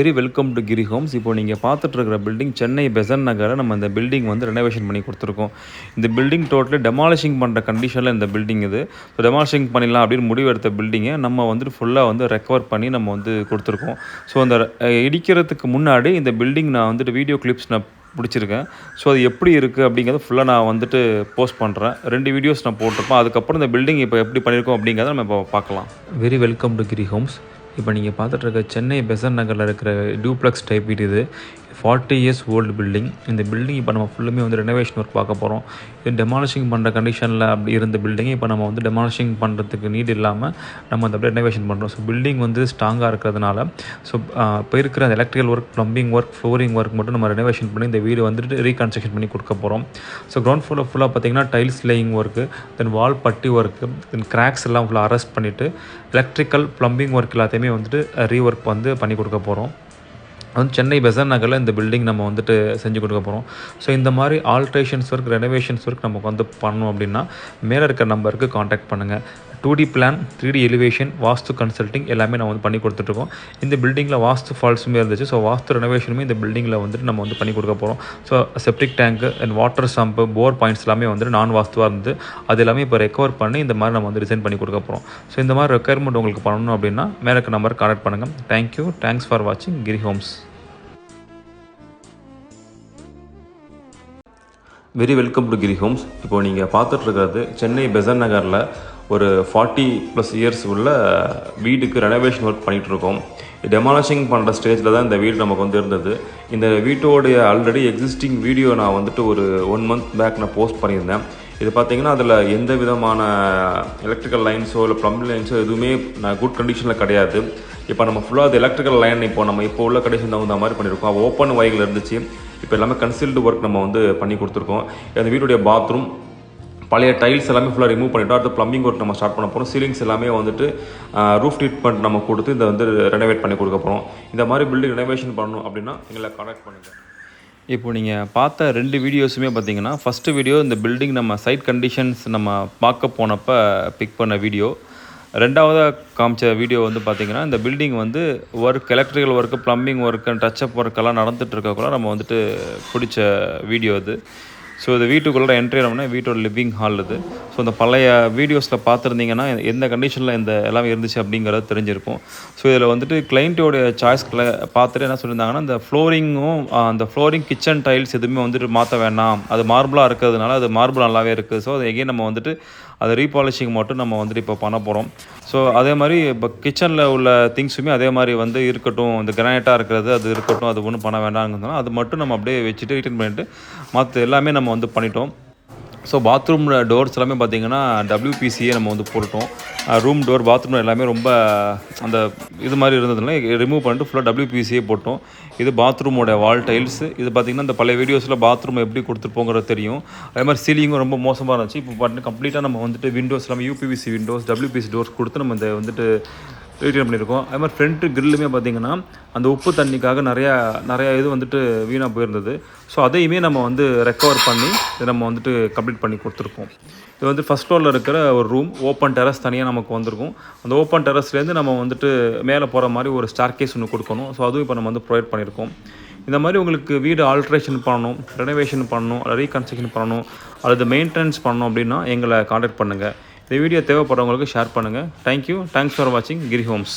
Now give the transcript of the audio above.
Very welcome to Giri homes இப்போ நீங்கள் பார்த்துட்ருக்கிற building Chennai Besant நகரில் நம்ம இந்த பில்டிங் வந்து ரெனோவேஷன் பண்ணி கொடுத்துருக்கோம். இந்த பில்டிங் டோட்டலி டெமாலிஷிங் பண்ணுற கண்டிஷனில் இந்த பில்டிங் இது. ஸோ டெமாலிஷிங் பண்ணிடலாம் அப்படின்னு முடிவு எடுத்த பில்டிங்கை நம்ம வந்துட்டு ஃபுல்லாக வந்து ரெக்கவர் பண்ணி நம்ம வந்து கொடுத்துருக்கோம். ஸோ அந்த இடிக்கிறதுக்கு முன்னாடி இந்த பில்டிங் நான் வந்துட்டு வீடியோ கிளிப்ஸ் நான் பிடிச்சிருக்கேன். ஸோ அது எப்படி இருக்குது அப்படிங்கிறத ஃபுல்லாக நான் வந்துட்டு போஸ்ட் பண்ணுறேன் ரெண்டு வீடியோஸ் நான் போட்டிருப்பேன். அதுக்கப்புறம் இந்த பில்டிங் இப்போ எப்படி பண்ணியிருக்கோம் அப்படிங்கிறத நம்ம இப்போ பார்க்கலாம். Very welcome to Giri homes இப்போ நீங்கள் பார்த்துட்ருக்க சென்னை பெசன்ட் நகரில் இருக்கிற டூப்ளெக்ஸ் டைப் வீடு இது. ஃபார்ட்டி இயர்ஸ் ஓல்டு பில்டிங் இந்த பில்டிங் இப்போ நம்ம ஃபுல்லுமே வந்து ரெனோவேஷன் ஒர்க் பார்க்க போகிறோம் இது டெமாலிஷிங் பண்ணுற கண்டிஷனில் அப்படி இருந்த பில்டிங்கை இப்போ நம்ம வந்து டெமாலிஷிங் பண்ணுறதுக்கு நீட் இல்லாமல் நம்ம அந்த அப்படியே ரெனோவேஷன் பண்ணுறோம் ஸோ பில்டிங் வந்து ஸ்ட்ராங்காக இருக்கிறதுனால ஸோ இப்போ இருக்கிற அந்த electrical work plumbing work flooring work மட்டும் நம்ம ரெனோவேஷன் பண்ணி இந்த வீடு வந்துட்டு ரீகன்ஸ்ட்ரக்ஷன் பண்ணி கொடுக்க போகிறோம் ஸோ கிரவுண்ட் ஃபுல்லாக ஃபுல்லாக பார்த்தீங்கன்னா tiles laying work then wall putty work then cracks எல்லாம் ஃபுல்லாக அரெஸ்ட் பண்ணிவிட்டு எலக்ட்ரிக்கல் ப்ளம்பிங் ஒர்க் எல்லாத்தையுமே வந்துட்டு ரீஒர்க் வந்து பண்ணி கொடுக்க போகிறோம் வந்து சென்னை பெசன் நகரில் இந்த பில்டிங் நம்ம வந்துட்டு செஞ்சு கொடுக்க போகிறோம் ஸோ இந்த மாதிரி ஆல்ட்ரேஷன்ஸ் ஒர்க் ரெனோவேஷன்ஸ் ஒர்க் நமக்கு வந்து பண்ணோம் அப்படின்னா மேலே இருக்க நம்பருக்கு காண்டாக்ட் பண்ணுங்கள் two D plan three D elevation vastu consulting எல்லாமே நம்ம வந்து பண்ணி கொடுத்துட்ருக்கோம். இந்த பில்டிங்கில் வாஸ்து ஃபால்ஸுமே இருந்துச்சு. ஸோ வாஸ்து ரெனோவேஷனுமே இந்த பில்டிங்கில் வந்துட்டு நம்ம வந்து பண்ணி கொடுக்க போகிறோம் so septic tank and water sump bore points எல்லாமே வந்துட்டு நான் வாஸ்துவாக இருந்து அது எல்லாமே இப்போ ரெக்கவர் பண்ணி இந்த மாதிரி நம்ம வந்து டிசைன் பண்ணி கொடுக்க போகிறோம் ஸோ இந்த மாதிரி ரெக்குயர்மெண்ட் உங்களுக்கு பண்ணணும் அப்படின்னா மேலே இருக்க நம்பருக்கு காண்டாக்ட் பண்ணுங்கள் தேங்க்யூ தேங்க்ஸ் ஃபார் வாட்சிங் Giri homes very welcome to Giri homes இப்போ நீங்கள் பார்த்துட்ருக்கிறது சென்னை பெசன் நகரில் ஒரு ஃபார்ட்டி ப்ளஸ் இயர்ஸ் உள்ள வீடுக்கு ரெனோவேஷன் ஒர்க் பண்ணிகிட்ருக்கோம் டெமாலிஷிங் பண்ணுற ஸ்டேஜில் தான் இந்த வீடு நமக்கு வந்து இருந்தது. இந்த வீட்டோடைய ஆல்ரெடி எக்ஸிஸ்டிங் வீடியோ நான் வந்துட்டு ஒரு ஒன் மந்த் பேக் நான் போஸ்ட் பண்ணியிருந்தேன். இது பார்த்தீங்கன்னா அதில் எந்த விதமான எலக்ட்ரிக்கல் லைன்ஸோ இல்லை ப்ளம்பிங் லைன்ஸோ எதுவுமே நான் குட் கண்டிஷனில் கிடையாது. இப்போ நம்ம ஃபுல்லாக அது எலக்ட்ரிக்கல் லைன் இப்போ நம்ம இப்போ உள்ள கண்டிஷன் தகுந்த மாதிரி பண்ணியிருக்கோம். ஓப்பன் வைகில் இருந்துச்சு. இப்போ எல்லாமே கன்சீல்டு ஒர்க் நம்ம வந்து பண்ணி கொடுத்துருக்கோம். அந்த வீட்டுடைய பாத்ரூம் பழைய டைல்ஸ் எல்லாமே ஃபுல்லாக ரிமூவ் பண்ணிட்டோம். அடுத்து ப்ளம்பிங் ஒர்க் நம்ம ஸ்டார்ட் பண்ண போகிறோம் சீலிங்ஸ் எல்லாமே வந்துட்டு ரூஃப் ட்ரீட்மெண்ட் நம்ம கொடுத்து இதை வந்து ரெனோவேட் பண்ணி கொடுக்க போகிறோம் இந்த மாதிரி பில்டிங் ரெனோவேஷன் பண்ணணும் அப்படின்னா எங்களை கான்டாக்ட் பண்ணுங்கள் இப்போ நீங்கள் பார்த்த ரெண்டு வீடியோஸுமே பார்த்தீங்கன்னா ஃபஸ்ட்டு வீடியோ இந்த பில்டிங் நம்ம சைட் கண்டிஷன்ஸ் நம்ம பார்க்க போனப்போ பிக் பண்ண வீடியோ ரெண்டாவதாக காமிச்ச வீடியோ வந்து பார்த்தீங்கன்னா இந்த பில்டிங் வந்து work electrical work plumbing work touch up ஒர்க்கெல்லாம் நடந்துகிட்ருக்கக்குள்ள நம்ம வந்துட்டு பிடிச்ச வீடியோ அது. ஸோ இது வீட்டுக்குள்ளே என்ட்ரி ஆனோம்னா வீட்டோட லிவிங் ஹால் இது. ஸோ இந்த பழைய வீடியோஸில் பார்த்துருந்தீங்கன்னா எந்த கண்டிஷனில் இந்த எல்லாம் இருந்துச்சு அப்படிங்கிறது தெரிஞ்சிருக்கும். ஸோ இதில் வந்துட்டு கிளைண்ட்டோடைய சாய்ஸ்களை பார்த்துட்டு என்ன சொல்லியிருந்தாங்கன்னா இந்த ஃப்ளோரிங்கும் அந்த ஃப்ளோரிங் கிச்சன் டைல்ஸ் எதுவுமே வந்துட்டு மாற்ற வேண்டாம் அது மார்பிளாக இருக்கிறதுனால அது மார்பிள் நல்லாவே இருக்குது. ஸோ அது எகெயின் நம்ம வந்துட்டு அதை ரீபாலிஷிங் மட்டும் நம்ம வந்துட்டு இப்போ பண்ண போகிறோம் ஸோ அதே மாதிரி இப்போ கிச்சனில் உள்ள திங்ஸுமே அதே மாதிரி வந்து இருக்கட்டும். இந்த கிரானைட்டாக இருக்கிறது அது இருக்கட்டும் அது ஒன்றும் பண்ண வேண்டாங்கிறதுனால அது மட்டும் நம்ம அப்படியே வச்சுட்டு ரிட்டர்ன் பண்ணிட்டு மற்ற எல்லாமே நம்ம வந்து பண்ணிட்டோம். ஸோ பாத்ரூம் டோர்ஸ் எல்லாமே பார்த்தீங்கன்னா டபிள்யூபிசியே நம்ம வந்து போட்டுட்டோம். ரூம் டோர் பாத்ரூம் எல்லாமே ரொம்ப அந்த இது மாதிரி இருந்ததுனால ரிமூவ் பண்ணிட்டு ஃபுல்லாக டபிள்யூபிசியே போட்டோம். இது பாத்ரூமோட வால் டைல்ஸ் இது பார்த்திங்கன்னா இந்த பழைய வீடியோஸில் பாத்ரூம் எப்படி கொடுத்துருப்போங்கிறது தெரியும். அதே மாதிரி சீலிங்கும் ரொம்ப மோசமாக இருந்துச்சு. இப்போ பாட்டு கம்ப்ளீட்டாக நம்ம வந்துட்டு விண்டோஸ் எல்லாமே யூபிவிசி விண்டோஸ் டபிள்யூபிசி டோர்ஸ் கொடுத்து நம்ம இந்த வந்துட்டு ரீட்டைன் பண்ணியிருக்கோம் அதே மாதிரி ஃப்ரண்ட்டு கிரில்லுமே பார்த்தீங்கன்னா அந்த உப்பு தண்ணிக்காக நிறையா நிறையா இது வந்துட்டு வீணாக போயிருந்தது. ஸோ அதையுமே நம்ம வந்து ரெக்கவர் பண்ணி இதை நம்ம வந்துட்டு கம்ப்ளீட் பண்ணி கொடுத்துருக்கோம். இது வந்து ஃபஸ்ட் ஃப்ளோரில் இருக்கிற ஒரு ரூம் ஓப்பன் டெரஸ் தனியாக நமக்கு வந்திருக்கும். அந்த ஓப்பன் டெரஸ்லேருந்து நம்ம வந்துட்டு மேலே போகிற மாதிரி ஒரு ஸ்டார் கேஸ் ஒன்று கொடுக்கணும். ஸோ அதுவும் இப்போ நம்ம வந்து ப்ரொவைட் பண்ணியிருக்கோம். இந்த மாதிரி உங்களுக்கு வீடு ஆல்ட்ரேஷன் பண்ணணும் ரெனோவேஷன் பண்ணணும் ரீகன்ஸ்ட்ரக்ஷன் பண்ணணும் அல்லது மெயின்டெனன்ஸ் பண்ணணும் அப்படின்னா எங்களை காண்டாக்ட் பண்ணுங்கள் இந்த வீடியோ தேவைப்படுறவங்களுக்கு ஷேர் பண்ணுங்கள் தேங்க்யூ தேங்க்ஸ் ஃபார் வாட்சிங் கிரி ஹோம்ஸ்